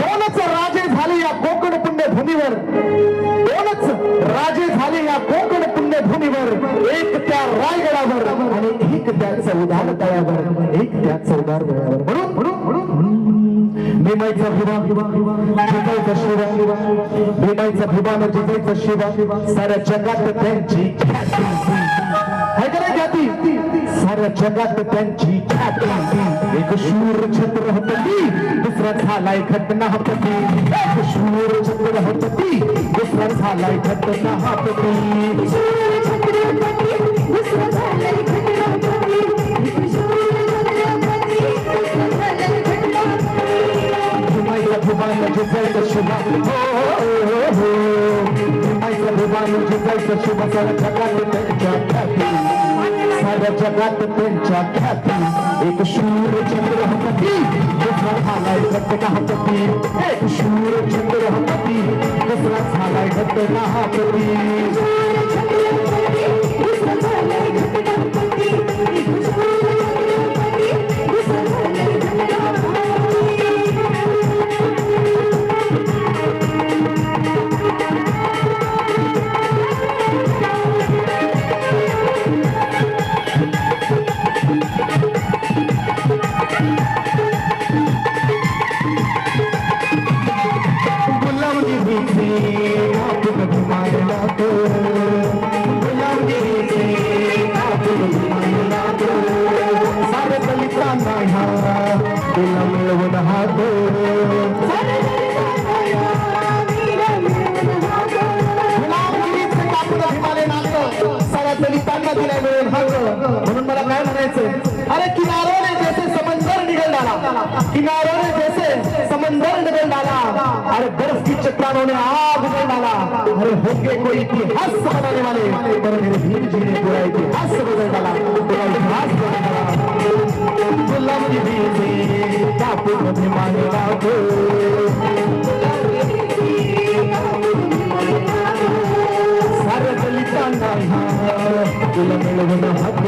दोनच राजे झाले या कोकण पुण्यभूमीवर. दोनच राजे झाले या कोकण पुण्यभूमीवर. एक त्या रायगडावर आणि एक त्या चौदार तळ्यावर एक त्या चौदार तळ्यावर म्हणून म्हणून म्हणून. भीमाईचा भिमा जिजाईचा शिवा. भीमाईचा भिमान म्हणजे जिजाईचा शिवा. साऱ्या जगात त्यांची ख्याती. आहे का नाही ख्याती? साऱ्या जगात त्यांची ख्याती एक शूर छत्रपती दुसरा झालाय घटनापती एक शूर छत्रपती दुसरा झालाय घटनापती शिवा हो हो हो। शिवा साऱ्या जगात त्यांच्या ख्याती साऱ्या जगात त्यांच्या ख्याती एक शूर चंद्रहपती दुसरा झालाय घटनापती एक शूर चंद्रहपती दुसरा झालाय घटनापती अरे बर्फ़ की चट्टानों ने आग उगल डाला अरे होंगे कोई इतिहास बनाने वाले, पर मेरे भीम जी ने पूरा इतिहास बदल डाला। पूरा इतिहास बदल डाला। गुलाम जी भी साऱ्या दलितांना ह्या तुला मिळवून हात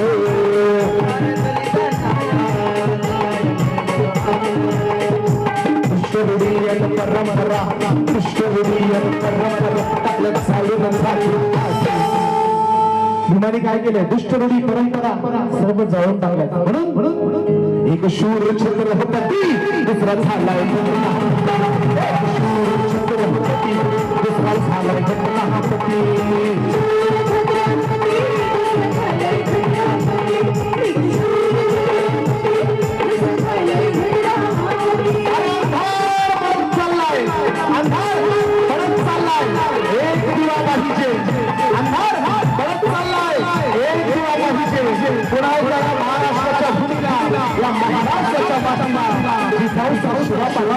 कृष्णविडीयन भीमाने काय केलंय? दुष्टरूढी परंपरा सर्व जळून टाकल्या. म्हणून म्हणून एक शूर छत्रपती दुसरा झालाय एक शूर छत्रपती दुसरा झाला se va para la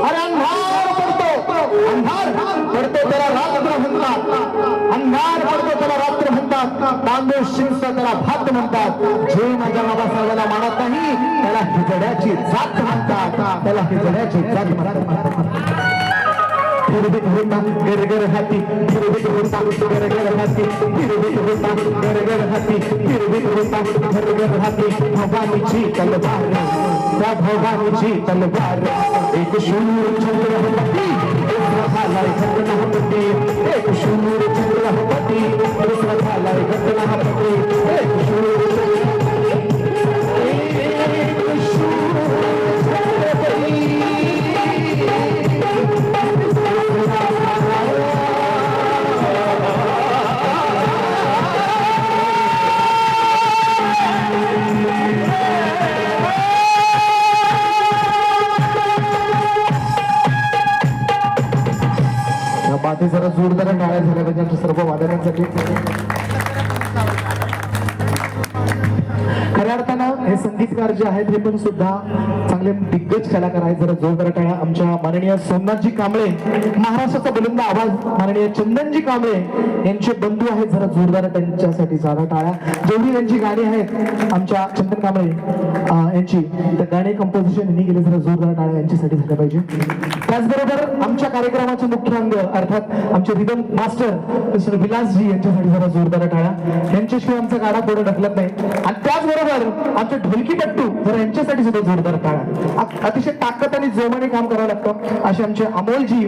अरे अंधार पडतो अंधार पडतो त्याला रात्र म्हणतात अंधार पडतो त्याला रात्र म्हणतात तांदूळ शिंक त्याला भात म्हणतात जे माझ्या बाबासाहेबाला मानत नाही त्याला हिजड्याची जात म्हणतात त्याला हिजड्याची जात म्हणतात फिरवित होता गर गर हाथी फिरवित होता गर गर हाथी फिरवित होता गर गर हाथी फिरवित होता गर गर हाथी भवानी जी तलवार क्या भवानी जी तलवार एक शूर चंद्रपति लाय घटनापति एक शूर चंद्रपति दूसरा लाय घटनापति एक शूर जरा जोरदार टाळ्या झाल्या पाहिजे आमच्या सर्व वादकांसाठी हे संगीतकार जे आहेत हे पण सुद्धा चांगले दिग्गज कलाकार आहेत. जरा जोरदार टाळ्या. आमच्या माननीय सोमनाथजी कांबळे महाराष्ट्राचा बुलंद आवाज. माननीय चंदनजी कांबळे यांचे बंधू आहेत. जरा जोरदार त्यांच्यासाठी साधा टाळ्या. जेवढी त्यांची गाणी आहेत आमच्या चंदन कांबळे यांची त्या गाणी कंपोजिशन यांनी केले जरा जोरदार टाळ्या यांच्यासाठी झाल्या पाहिजे. त्याचबरोबर आमच्या कार्यक्रमाचे मुख्य अंग अर्थात आमचे रिदम मास्टर मिस्टर विलासजी यांच्यासाठी जरा जोरदार टाळ्या. यांच्याशिवाय आमचा गाडा पुढे ढकलत नाही. आणि त्याचबरोबर आमचे ढोलकीपट्टू जर यांच्यासाठी सुद्धा जोरदार टाळा अतिशय ताकद आणि जोमाने काम करावं लागतं. असे आमचे अमोलजी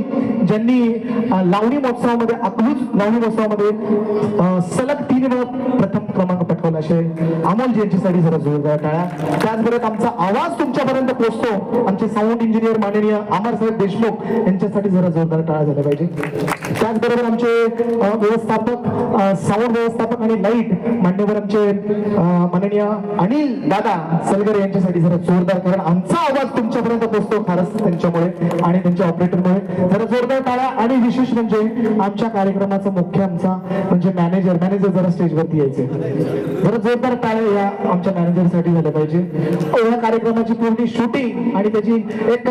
ज्यांनी लावणी महोत्सवामध्ये अकलूज लावणी महोत्सवामध्ये सलग तीन वेळा प्रथम क्रमांक पटकावला. असे अमोलजी यांच्यासाठी जरा जोरदार टाळा त्याचबरोबर आमचा आवाज तुमच्यापर्यंत पोहोचतो. आमचे साऊंड इंजिनियर माननीय अमरसाहेब देशमुख यांच्यासाठी जरा जोरदार टाळा झाला पाहिजे. त्याचबरोबर आमचे व्यवस्थापक साऊंड व्यवस्थापक आणि लाइट मान्यवर आमचे माननीय अनिल दादा सलगर यांच्यासाठी जरा जोरदार कारण आमचा आवाज तुमच्यापर्यंत पोहोचतो फारच त्यांच्यामुळे आणि त्यांच्या ऑपरेटरमुळे. जरा जोरदार टाळा आणि विशेष म्हणजे आमच्या कार्यक्रमाचा मुख्य आमचा म्हणजे मॅनेजर मॅनेजर जरा स्टेजवरती यायचे. जरा जोरदार टाळे या आमच्या मॅनेजरसाठी झालं पाहिजे. या कार्यक्रमाची पूर्ण शूटिंग आणि त्याची एक